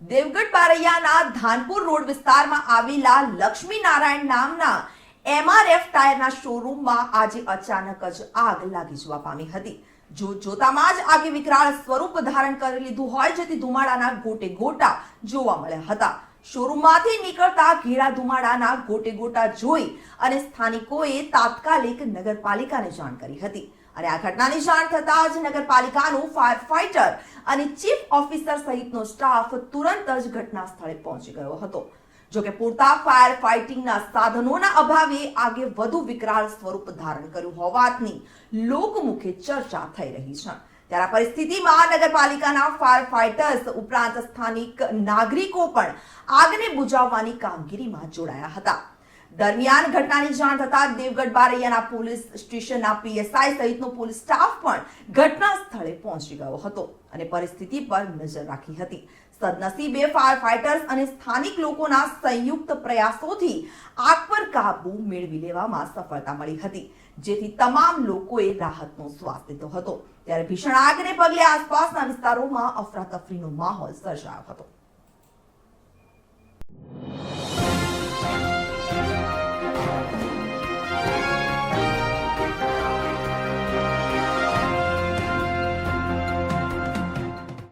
Devgadh બારૈયાના Dhanpur road વિસ્તારમાં આવેલા લક્ષ્મી નારાયણ નામના એમઆરએફ ટાયરના શોરૂમમાં આજે અચાનક જ આગ લાગી જવા પામી હતી. જો જોતામાં જ આગે વિકરાળ સ્વરૂપ ધારણ કરી લીધું હોય, જેથી ધુમાડાના ગોટે ગોટા જોવા મળ્યા હતા. શોરૂમમાંથી નીકળતા ઘેરા ધુમાડાના ગોટે ગોટા જોઈ અને સ્થાનિકોએ તાત્કાલિક નગરપાલિકાને જાણ કરી હતી. અને આ ઘટનાની જાણ થતાં જ નગરપાલિકાનું ફાયર ફાઇટર અને ચીફ ઓફિસર સહિતનો સ્ટાફ તુરંત જ ઘટના સ્થળે પહોંચી ગયો હતો. જોકે પૂરતા ફાયર ફાઇટિંગના સાધનોના અભાવે આગે વધુ વિકરાળ સ્વરૂપ ધારણ કર્યું હોવાથી લોકમુખે ચર્ચા થઈ રહી છે. ત્યારે પરિસ્થિતિમાં નગરપાલિકાના ફાયર ફાઇટર્સ ઉપરાંત સ્થાનિક નાગરિકો પણ આગને બુઝાવવાની કામગીરીમાં જોડાયા હતા. દરમિયાન ઘટનાની જાણ થતાં દેવગઢ બારૈયાના પોલીસ સ્ટેશનના પીએસઆઈ સહિતનો પોલીસ સ્ટાફ પણ ઘટના સ્થળે પહોંચી ગયો હતો અને પરિસ્થિતિ પર નજર રાખી હતી. સદનસીબે ફાયર ફાઇટર્સ અને સ્થાનિક લોકોના સંયુક્ત પ્રયાસોથી આગ પર કાબુ મેળવી લેવામાં સફળતા મળી હતી, જેથી તમામ લોકોએ રાહતનો શ્વાસ લીધો હતો. ત્યારે ભીષણ આગને પગલે આસપાસના વિસ્તારોમાં અફરાતફરીનો માહોલ સર્જાયો હતો.